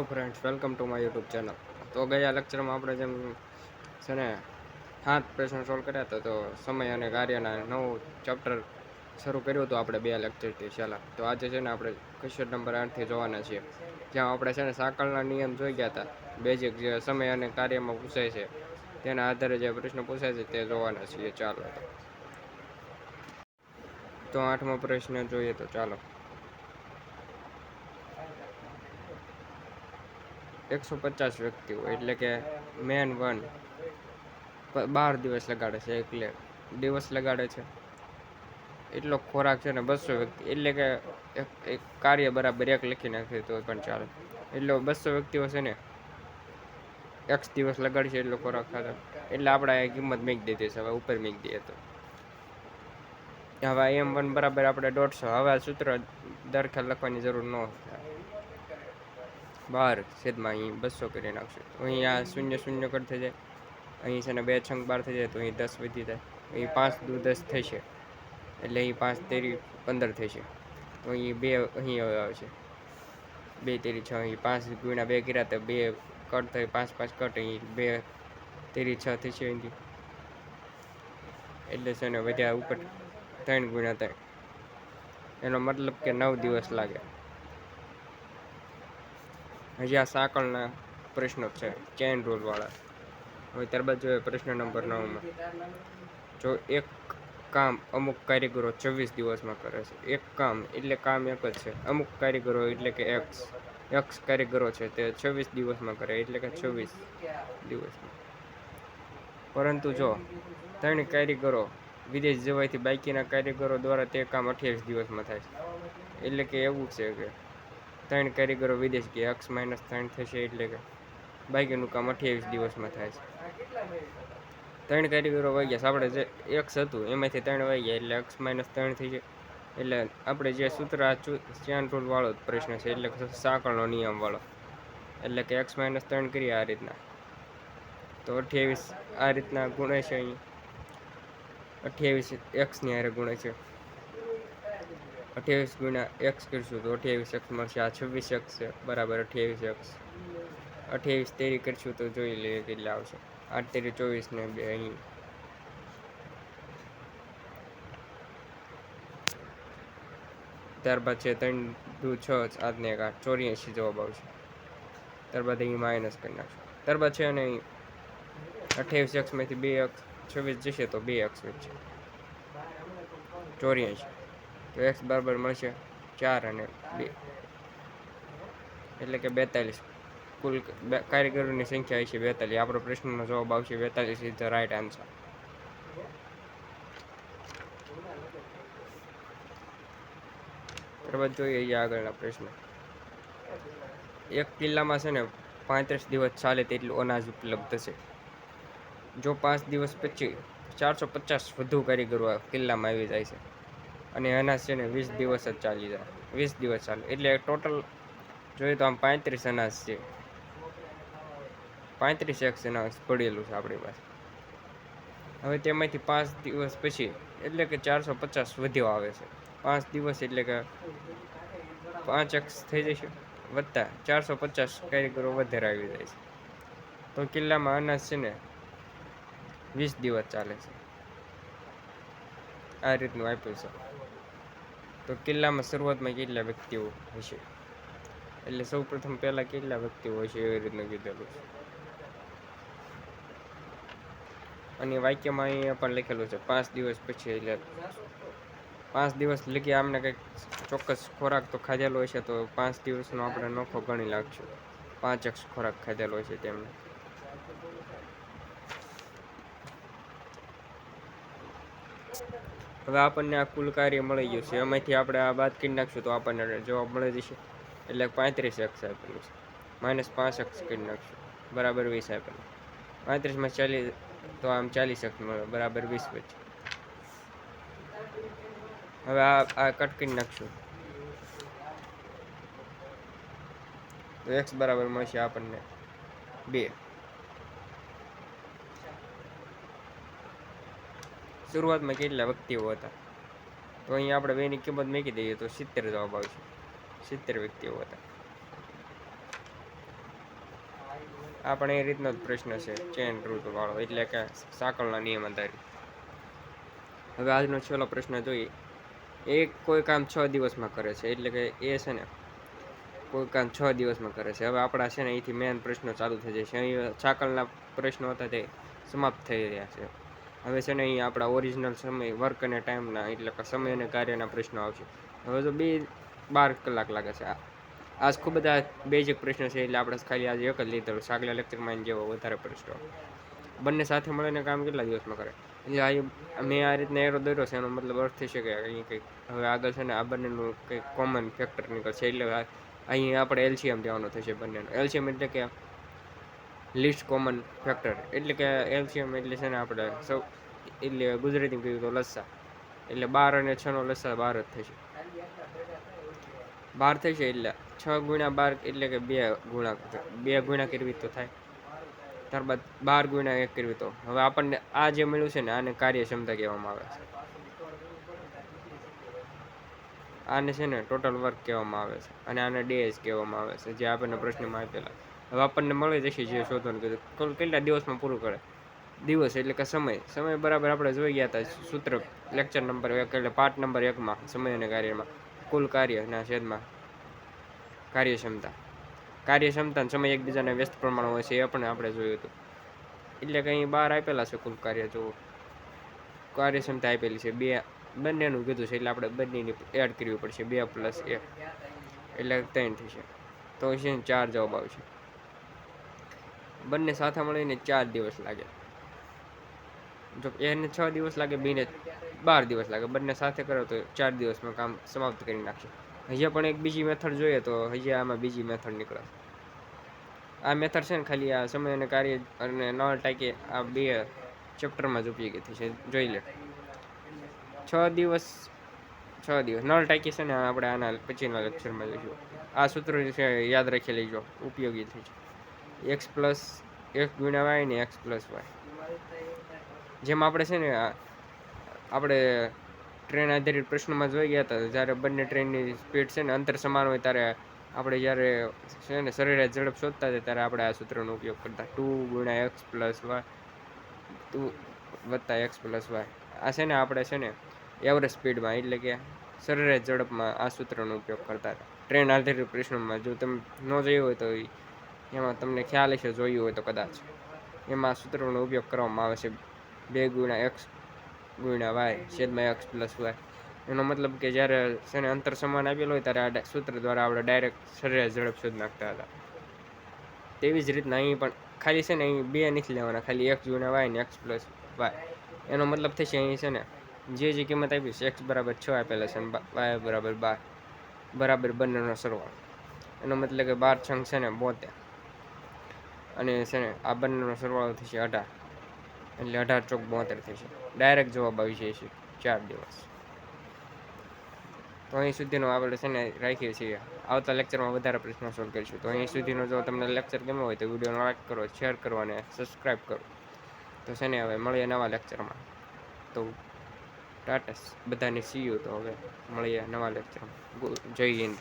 Hello friends welcome to my YouTube channel તો ગયા લેક્ચરમાં આપણે જેમ છે ને, સાત પ્રશ્ન સોલ્વ કર્યા હતા તો સમય અને કાર્યના નવું ચેપ્ટર શરૂ કર્યું હતું આપણે બે લેક્ચરથી છેલ્લા. તો આજે છે ને આપણે ક્વેશ્ચન નંબર આઠથી જોવાના છીએ. જ્યાં આપણે છે ને સાંકળના નિયમ જોઈ ગયા હતા. બેઝિક જે સમય અને કાર્યમાં પૂછાય છે, તેના આધારે જે પ્રશ્ન પૂછાય છે તે જોવાના છીએ. ચાલો તો આઠમો પ્રશ્ન જોઈએ તો ચાલો. એકસો પચાસ વ્યક્તિઓ એટલે કે મેન વન બાર દિવસ લગાડે છે, એટલે દિવસ લગાડે છે. એટલો ખોરાક છે ને બસો વ્યક્તિ, એટલે કે એક કાર્ય બરાબર એક લખી નાખીએ તો પણ ચાલે. એટલો બસો વ્યક્તિઓ છે ને એક દિવસ લગાડશે એટલો ખોરાક ખાતા એટલે આપણે કિંમત મેક દીધી છે હવે ઉપર મેક દઈએ તો હવે એમ વન બરાબર આપણે દોઢસો, હવે સૂત્ર દરખાસ્ત લખવાની જરૂર ન થાય બાર છેદમાં અહીં બસો કરી નાખશું. તો અહીં આ શૂન્ય શૂન્ય કટ થઈ જાય. અહીં છે ને બે છંક બાર થઈ જાય, તો અહીં દસ વધી જાય. અહીં પાંચ દુ દસ થશે એટલે અહીં પાંચ તેરી પંદર થશે તો અહીં બે અહીં આવશે બે તેરી છ, અહીં પાંચ ગુણ્યા બે કર્યા તો બે કટ થઈ પાંચ પાંચ કટ, અહીં બે તેરી છ થશે અહીંથી. એટલે છે ને વધ્યા ઉપર ત્રણ ગુણ્યા ત્રણ. એનો મતલબ કે નવ દિવસ લાગે. હજી આ સાંકળના પ્રશ્નો છે ચેન રૂલવાળા હવે ત્યારબાદ જોઈએ પ્રશ્ન નંબર નવમાં. જો એક કામ અમુક કારીગરો છવ્વીસ દિવસમાં કરે છે, એક કામ એટલે કામ એક જ છે. અમુક કારીગરો એટલે કે એક્સ એક્સ કારીગરો છે તે છવ્વીસ દિવસમાં કરે, એટલે કે છવ્વીસ દિવસમાં. પરંતુ જો ત્રણ કારીગરો વિદેશ જવાથી બાકીના કારીગરો દ્વારા તે કામ અઠ્યાવીસ દિવસમાં થાય છે. એટલે કે એવું છે કે ત્રણ કારીગરો વિદેશ ગયા એક્સ માઇનસ ત્રણ થશે એટલે કે બાકીનું કામ અઠ્યાવીસ દિવસમાં થાય છે. ત્રણ કારીગરો વાગ્યા આપણે જે એક્સ હતું, એમાંથી ત્રણ વાગ્યા એટલે એક્સ માઇનસ ત્રણ થઈ જાય. એટલે આપણે જે સૂત્ર આ ચાન રૂલ વાળો જ પ્રશ્ન છે, એટલે સાંકળનો નિયમ વાળો. એટલે કે એક્સ માઇનસ ત્રણ કરીએ આ રીતના. તો અઠ્યાવીસ આ રીતના ગુણે છે અહીં. અઠ્યાવીસ એક્સની હારે ગુણે છે. અઠ્યાવીસ ગુણ્યા એક્સ કરીશું તો અઠ્યાવીસ એક્સ મળશે. આ છવ્વીસ એક્સ છે. બરાબર અઠ્યાવીસ એક્સ અઠ્યાવીસ તેરી કરીશું તો જોઈ લઈએ કેટલા આવશે. આઠ તેરી ચોવીસ ને બે અહીં. ત્યારબાદ છે ત્રણ દુ છ આજને એક આઠ. ચોર્યાસી જવાબ આવશે. ત્યારબાદ અહીં માઇનસ કરી નાખશું. ત્યારબાદ છે અને અહીં અઠ્યાવીસ એક્સમાંથી બે એક્સ છવ્વીસ જશે તો બે એક્સ વધશે ચોર્યાસી. તો એક્સ બરાબર મળશે ચાર અને બે. એટલે કે બેતાલીસ. કુલ કારીગરોની સંખ્યા હશે બેતાલીસ. આપણો પ્રશ્નનો જવાબ આવશે બેતાલીસ ઇઝ ધ રાઈટ આન્સર ત્યારબાદ જોઈએ અહીંયા આગળના પ્રશ્ન. એક કિલ્લામાં છે ને પાંત્રીસ દિવસ ચાલે તેટલું અનાજ ઉપલબ્ધ છે. જો પાંચ દિવસ પછી ચારસો પચાસ વધુ કારીગરો કિલ્લામાં આવી જાય છે. અને અનાજ છે ને વીસ દિવસ જ ચાલી જાય. વીસ દિવસ ચાલે. એટલે ટોટલ જોઈએ તો આમ પાંત્રીસ અનાજ છે. પાંત્રીસ એક્સ અનાજ પડેલું છે આપણી પાસે. હવે તેમાંથી પાંચ દિવસ પછી, એટલે કે ચારસો પચાસ વધ્યો આવે છે. પાંચ દિવસ એટલે કે પાંચ એક્સ થઈ જશે. વધતા ચારસો પચાસ કારીગરો વધારે આવી જાય છે. તો કિલ્લામાં અનાજ છે ને વીસ દિવસ ચાલે છે. આ રીતનું આપ્યું છે. તો કિલ્લામાં શરૂઆતમાં કેટલા વ્યક્તિઓ હશે? એટલે સૌ પ્રથમ પહેલાં કેટલા વ્યક્તિઓ હશે એવી રીતનું કીધેલું છે. અને વાક્યમાં અહીંયા પણ લખેલું છે, પાંચ દિવસ પછી એટલે પાંચ દિવસ લગી આમને કંઈક ચોક્કસ ખોરાક તો ખાધેલો હશે તો પાંચ દિવસનો આપણે નોખો ગણી લાગશું. પાંચ ખોરાક ખાધેલો હશે તેમને. હવે આપણને આ કુલ કાર્ય મળી ગયું છે. એમાંથી આપણે આ બાદ કરી નાખશું તો આપણને જવાબ મળી જશે. એટલે પાંત્રીસ એક્સ આપેલું છે. માઇનસ પાંચ એક્સ કરી નાખશું. બરાબર વીસ આપેલું પાંત્રીસમાં ચાલીસ તો આમ ચાલીસ એક્સ મળે. બરાબર વીસ વચ્ચે. હવે આ આ કટ કરી નાખશું. તો એક્સ બરાબર મળશે આપણને બે. શરૂઆતમાં કેટલા વ્યક્તિઓ હતા? તો અહીં આપણે બેની કિંમત મૂકી દઈએ તો સિત્તેર જવાબ આવશે. સિત્તેર વ્યક્તિઓ હતા. આ પણ એ રીતનો જ પ્રશ્ન છે, ચેન વાળો એટલે કે સાંકળના નિયમ આધારિત હવે આજનો છેલ્લો પ્રશ્ન જોઈએ. એ કોઈ કામ છ દિવસમાં કરે છે, એટલે કે એ છે ને કોઈ કામ છ દિવસમાં કરે છે. હવે આપણા છે ને, અહીંથી મેન પ્રશ્નો ચાલુ થઈ જાય છે. અહીં સાંકળના પ્રશ્નો હતા તે સમાપ્ત થઈ રહ્યા છે. હવે છે ને અહીં આપણા ઓરિજિનલ સમય વર્ક અને ટાઈમના એટલે કે સમય અને કાર્યના પ્રશ્નો આવશે. હવે તો બે, બાર કલાક લાગે છે. આ ખૂબ બધા બેઝિક પ્રશ્ન છે, એટલે આપણે ખાલી આજે એક જ લીધો. છે આગલા લેક્ચરમાં જેવો વધારે પ્રશ્નો. બંને સાથે મળીને કામ કેટલા દિવસમાં કરે? એટલે આ મેં આ રીતના એરો દોર્યો છે, એનો મતલબ અર્થ થઈ શકે અહીં કંઈક, હવે આગળ છે ને આ બંનેનું કંઈક કોમન ફેક્ટર નીકળશે. એટલે અહીં આપણે એલસીએમ જવાનું થશે બંનેનું. એલસીએમ એટલે કે લિસ્ટ કોમન ફેક્ટર. એટલે કે એલસીએમ એટલે છે ને આપણે સૌ, એટલે ગુજરાતીમાં કહ્યું તો લસ્સા. એટલે બાર અને છનો લસ્સા બાર જ થશે. બાર થશે એટલે છ ગુણ્યા બાર એટલે કે બે ગુણા બે ગુણ્યા કરવી તો થાય. ત્યારબાદ બાર ગુણ્યા એક કરવી તો. હવે આપણને આ જે મળ્યું છે ને, આને કાર્યક્ષમતા કહેવામાં આવે છે. આને છે ને ટોટલ વર્ક કહેવામાં આવે છે. અને આને ડેઝ કહેવામાં આવે છે, જે આપણને પ્રશ્નમાં આપેલા. હવે આપણને મળી જશે જે શોધવાનું કીધું કુલ, કેટલા દિવસમાં પૂરું કરે? દિવસ એટલે કે સમય. સમય બરાબર આપણે જોઈ ગયા હતા સૂત્ર લેક્ચર નંબર એક એટલે પાર્ટ નંબર એકમાં, સમય અને કાર્યમાં. કુલ કાર્યના છેદમાં કાર્યક્ષમતા. કાર્યક્ષમતા સમય એકબીજાને વ્યસ્ત પ્રમાણ હોય છે એ પણ આપણે જોયું હતું. એટલે કે અહીં બાર આપેલા છે કુલ કાર્ય, જો કાર્યક્ષમતા આપેલી છે બે. બંનેનું કીધું છે એટલે આપણે બંનેની એડ કરવી પડશે, બે પ્લસ એક. એટલે ત્રણ થશે. તો છે ચાર જવાબ આવશે. બંને સાથે મળીને ચાર દિવસ લાગે. જો એને છ દિવસ લાગે, બીને બાર દિવસ લાગે. બંને સાથે કરો તો ચાર દિવસમાં કામ સમાપ્ત કરી નાખશે. હજી પણ એક બીજી મેથડ જોઈએ તો હજી આમાં બીજી મેથડ નીકળે. આ મેથડ છે ને ખાલી આ સમય અને કાર્ય અને નળ ટાંકી આ બે ચેપ્ટરમાં જ ઉપયોગી થશે. જોઈ લે. છ દિવસ છ દિવસ. નળ ટાંકી છે ને આપણે આના પછીના લેક્ચરમાં જોઈશું. આ સૂત્ર છે, યાદ રાખી લેજો. ઉપયોગી થશે એક્સ પ્લસ એક ગુણ્યા વાય ને એક્સ પ્લસ વાય. જેમ આપણે છે ને આપણે ટ્રેન આધારિત પ્રશ્નોમાં જોઈ ગયા હતા જ્યારે બંને ટ્રેનની સ્પીડ છે ને અંતર સમાન હોય ત્યારે આપણે જ્યારે છે ને સરેરાશ ઝડપ શોધતા હતા, ત્યારે આપણે આ સૂત્રનો ઉપયોગ કરતા. ટુ ગુણ્યા એક્સ પ્લસ વાય, ટુ વત્તા એક્સ પ્લસ વાય. આ છે ને આપણે છે ને એવરેજ સ્પીડમાં, એટલે કે સરેરાશ ઝડપમાં આ સૂત્રનો ઉપયોગ કરતા હતા. ટ્રેન આધારિત પ્રશ્નોમાં જો તમે ન જોયું હોય તો એમાં તમને ખ્યાલ હશે, જોયું હોય તો કદાચ. એમાં સૂત્રોનો ઉપયોગ કરવામાં આવે છે, બે ગુણ્યા એક્સ ગુણ્યા વાય છેદમાં એક્સ પ્લસ વાય. એનો મતલબ કે જ્યારે છે અંતર સમાન આપેલો હોય ત્યારે આ સૂત્ર દ્વારા આપણે ડાયરેક્ટ સરેરાશ ઝડપ શોધી નાખતા હતા. તેવી જ રીતના અહીં પણ ખાલી છે ને અહીં બે નથી લેવાના, ખાલી એક્સ ગુણ્યા વાય ને એક્સ પ્લસ વાય. એનો મતલબ થશે અહીં છે ને, જે જે કિંમત આપી છે, એક્સ બરાબર છ આપેલા છે વાય બરાબર બાર. બરાબર બંનેનો સરવાળો. એનો મતલબ કે બાર છંગ છે ને બોતેર. અને છે ને આ બંનેનો સરવાળો થશે અઢાર. એટલે અઢાર ચોક બોતેર થશે. ડાયરેક્ટ જવાબ આવી જાય છે ચાર દિવસ. તો અહીં સુધીનો આપણે છે ને રાખીએ છીએ. આવતા લેક્ચરમાં વધારે પ્રશ્નો સોલ્વ કરીશું. તો અહીં સુધીનો જો તમને લેક્ચર ગમ્યો હોય તો વિડીયોને લાઈક કરો શેર કરો અને સબસ્ક્રાઈબ કરો. તો છે ને હવે મળીએ નવા લેક્ચરમાં તો ટાટા, બધાને યુ તો હવે મળીએ નવા લેક્ચરમાં જય હિન્દ.